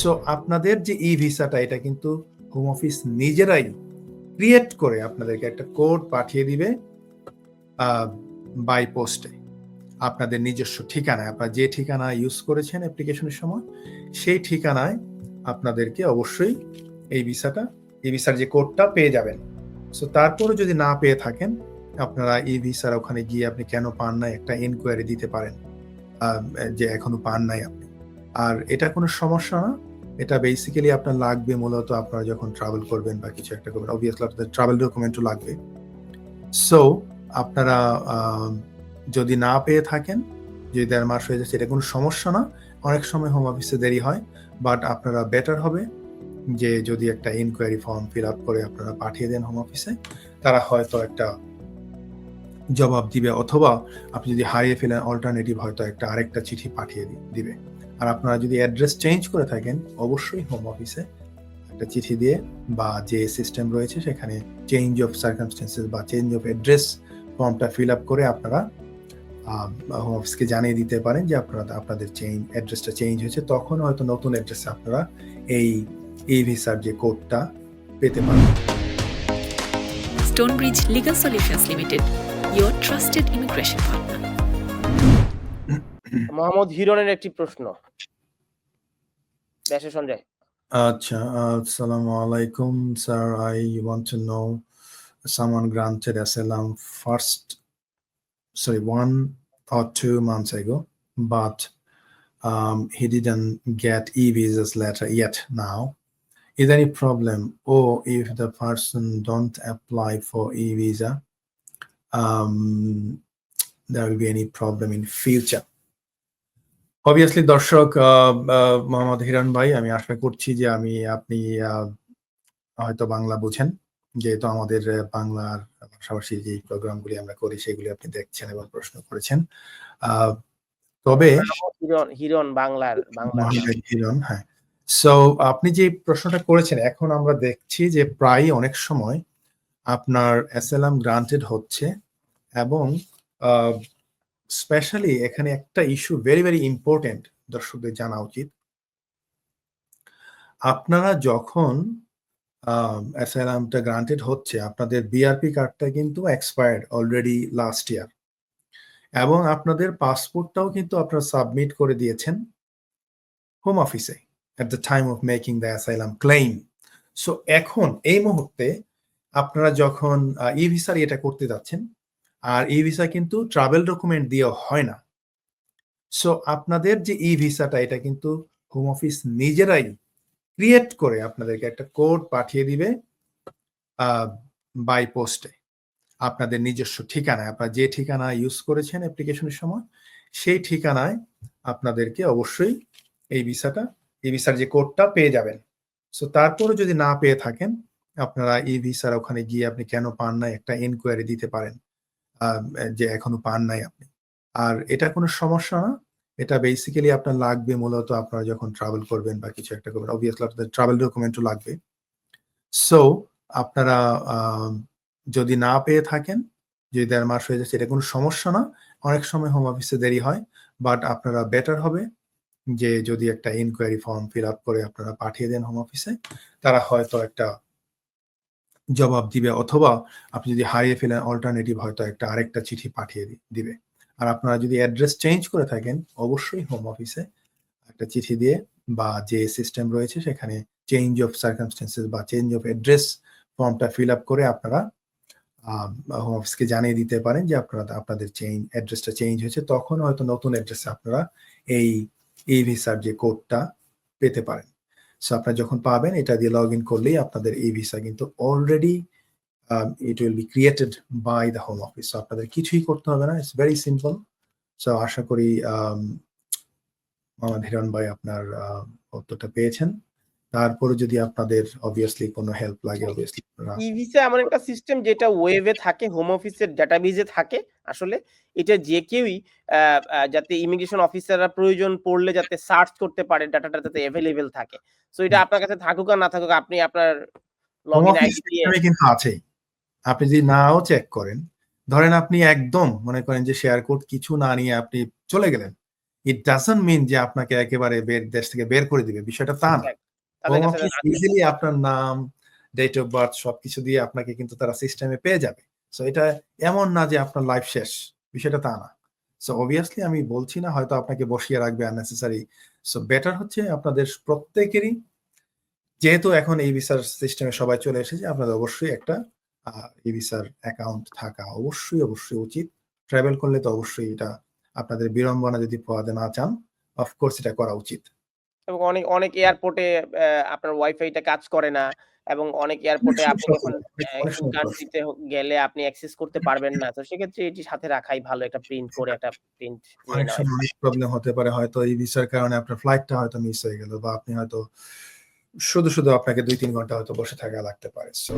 So আপনাদের যে ই ভিসাটা, এটা কিন্তু হোম অফিস নিজেরাই ক্রিয়েট করে আপনাদেরকে একটা কোড পাঠিয়ে দিবে বাই পোস্টে আপনাদের নিজস্ব ঠিকানায়, আপনারা যে ঠিকানা ইউজ করেছেন অ্যাপ্লিকেশনের সময়, সেই ঠিকানায় আপনাদেরকে অবশ্যই এই ভিসাটা, এই ভিসার যে কোডটা পেয়ে যাবেন। সো তারপরে যদি না পেয়ে থাকেন, আপনারা এই ভিসার ওখানে গিয়ে আপনি কেন পান নাই একটা এনকোয়ারি দিতে পারেন। যে এখনও পান নাই আপনি। আর এটা কোনো সমস্যা না। এটা বেসিক্যালি আপনার লাগবে মূলত আপনারা যখন ট্রাভেল করবেন বা কিছু একটা করবেন। অবভিয়াসলি আপনাদের ট্রাভেল ডকুমেন্টও লাগবে। সো আপনারা যদি না পেয়ে থাকেন, যদি দেড় মাস হয়ে যাচ্ছে, এটা কোনো সমস্যা না। অনেক সময় হোম অফিসে দেরি হয় বাট আপনারা বেটার হবে যে যদি একটা ইনকোয়ারি ফর্ম ফিল আপ করে আপনারা পাঠিয়ে দেন হোম অফিসে তারা হয়তো একটা জবাব দিবে, অথবা আপনি যদি হারিয়ে ফেলেন অল্টারনেটিভ হয়তো একটা আরেকটা চিঠি পাঠিয়ে দিবে। আর আপনারা যদি অ্যাড্রেস চেঞ্জ করে থাকেন অবশ্যই হোম অফিসে একটা চিঠি দিয়ে বা যে সিস্টেম রয়েছে সেখানে চেঞ্জ অফ সার্কামস্টেন্সেস বা চেঞ্জ অফ অ্যাড্রেস ফর্মটা ফিল আপ করে আপনারা হোম অফিসকে জানিয়ে দিতে পারেন যে আপনারা আপনাদের চেঞ্জ অ্যাড্রেসটা চেঞ্জ হয়েছে তখন হয়তো নতুন অ্যাড্রেসে আপনারা এই এই ভিসার যে কোডটা পেতে পারেন Stonebridge Legal Solutions Limited, your trusted immigration partner. Mohammad হিরনের একটি প্রশ্ন ব্যাসে সঞ্জয় আচ্ছা আসসালামু আলাইকুম sir I want to know someone granted asylum first sorry one or two months ago but um, he didn't get e-visas letter yet now is there any problem or if the person don't apply for e-visa um, there will be any problem in future Obviously দর্শক মোহাম্মদ হিরণ ভাই আমি আশা করছি যে আমি আপনি হয়তো বাংলা বুঝেন। যেহেতু আমাদের বাংলার পাশাপাশি যে প্রোগ্রামগুলি আমরা করি সেগুলি আপনি দেখছেন এবং প্রশ্ন করেছেন। তবে হিরণ বাংলার বাংলা হিরণ। হ্যাঁ। সো আপনি যে প্রশ্নটা করেছেন এখন আমরা দেখছি যে প্রায় অনেক সময় আপনার অ্যাসালাম গ্রান্টেড হচ্ছে এবং স্পেশালি এখানে একটা ইস্যু ভেরি ভেরি ইম্পর্টেন্ট দর্শকদের জানা উচিত। আপনারা যখন অ্যাসাইলামটা গ্রান্টেড হচ্ছে, আপনাদের বিআরপি কার্ডটা কিন্তু এক্সপায়ার্ড অলরেডি লাস্ট ইয়ার এবং আপনাদের পাসপোর্টটাও কিন্তু আপনারা সাবমিট করে দিয়েছেন হোম অফিসে at the time of making the asylum claim so এখন, এই মুহূর্তে, আপনারা যখন ই ভিসার এটা করতে যাচ্ছেন আর ই ভিসা কিন্তু ট্রাভেল ডকুমেন্ট দিয়ে হয় না। সো আপনাদের যে ই ভিসাটা এটা কিন্তু হোম অফিস নিজেরাই ক্রিয়েট করে আপনাদেরকে একটা কোড পাঠিয়ে দিবে বাই পোস্টে আপনাদের নিজস্ব ঠিকানায়, আপনারা যে ঠিকানা ইউজ করেছেন অ্যাপ্লিকেশনের সময়, সেই ঠিকানায় আপনাদেরকে অবশ্যই এই ভিসাটা এই ভিসার যে কোডটা পেয়ে যাবেন। সো তারপরে যদি না পেয়ে থাকেন, আপনারা এই ভিসার ওখানে গিয়ে আপনি কেন পান নাই একটা এনকোয়ারি দিতে পারেন। যে এখনও পান নাই আপনি। আর এটা কোনো সমস্যা না। এটা বেসিক্যালি আপনার লাগবে মূলত আপনারা যখন ট্রাভেল করবেন বা কিছু একটা করবেন। অবভিয়াসলি আপনাদের ট্রাভেল ডকুমেন্টও লাগবে। সো আপনারা যদি না পেয়ে থাকেন, যদি দেড় মাস হয়ে যাচ্ছে, এটা কোনো সমস্যা না। অনেক সময় হোম অফিসে দেরি হয় বাট আপনারা বেটার হবে যে যদি একটা ইনকোয়ারি ফর্ম ফিল আপ করে আপনারা পাঠিয়ে দেন হোম অফিসে তারা হয়তো একটা জবাব দিবে অথবা আপনি যদি হারিয়ে ফেলেন অল্টারনেটিভ হয়তো একটা আরেকটা চিঠি পাঠিয়ে দিবে। আর আপনারা যদি অ্যাড্রেস চেঞ্জ করে থাকেন, অবশ্যই হোম অফিসে একটা চিঠি দিয়ে বা যে সিস্টেম রয়েছে সেখানে চেঞ্জ অফ সার্কামস্টেন্সেস বা চেঞ্জ অফ অ্যাড্রেস ফর্মটা ফিল আপ করে আপনারা হোম অফিসকে জানিয়ে দিতে পারেন যে আপনারা, আপনাদের চেঞ্জ অ্যাড্রেসটা চেঞ্জ হয়েছে। তখন হয়তো নতুন অ্যাড্রেসে আপনারা এই এই ভিসার যে কোডটা পেতে পারেন। সো আপনারা যখন পাবেন এটা দিয়ে লগ ইন করলেই আপনাদের এই ভিসা কিন্তু already it will be created by the home office আপনাদের কিছুই করতে হবে না ইটস ভেরি সিম্পল সো আশা করি মামা ধীরন ভাই আপনার আহ, উত্তরটা পেয়েছেন। তারপরে যদি আপনাদের অবভিয়াসলি কোনো হেল্প লাগে অবভিয়াসলি ই ভিসা এমন একটা সিস্টেম যেটা ওয়েবে থাকে হোম অফিসের ডাটাবেজে থাকে আসলে এটা যে কেউই যাতে ইমিগ্রেশন অফিসাররা প্রয়োজন পড়লে যাতে সার্চ করতে পারে ডাটাটা যাতে অ্যাভেলেবেল থাকে। সো এটা আপনার কাছে থাকুক আর না থাকুক আপনি আপনার লগ ইন আইডি দিয়ে কিন্তু আছেই। আপনি যদি নাও চেক করেন ধরেন আপনি একদম মনে করেন যে শেয়ার কোড কিছু না নিয়ে আপনি চলে গেলেন ইট ডাজন্ট মিন যে আপনাকে একেবারে বের দেশ থেকে বের করে দিবে বিষয়টা তা না। তাদের কাছে ইজিলি আপনার নাম ডেট অফ বার্থ সবকিছু দিয়ে আপনাকে কিন্তু তারা সিস্টেমে পেয়ে যাবে। সো এটা এমন না যে আপনার লাইফ শেষ বিষয়টা তা না। সো অবভিয়াসলি আমি বলছি না হয়তো আপনাকে বসিয়ে রাখবে আননেসেসারি সো বেটার হচ্ছে আপনাদের প্রত্যেকেরই যেহেতু এখন এই ভিসার সিস্টেমে সবাই চলে এসেছে আপনাদের অবশ্যই একটা এই ভিসার অ্যাকাউন্ট থাকা অবশ্যই অবশ্যই উচিত। ট্রাভেল করলে তো অবশ্যই এটা আপনাদের বিড়ম্বনা যদি পোয়াতে না চান অফকোর্স এটা করা উচিত। এবং অনেক অনেক এয়ারপোর্টে আপনার ওয়াইফাইটা কাজ করে না এবং অনেক এয়ারপোর্টে আপনি যখন কান্ট্রিতে গেলে আপনি অ্যাক্সেস করতে পারবেন না। তো সেক্ষেত্রে এটি সাথে রাখাই ভালো একটা প্রিন্ট করে একটা প্রিন্ট অনেক সময় প্রবলেম হতে পারে হয়তো এই ভিসার কারণে আপনার ফ্লাইটটা হয়তো মিস হয়ে গেল বা আপনি হয়তো শুধু শুধু আপনাকে দুই তিন ঘণ্টা হয়তো বসে থাকা লাগতে পারে। সো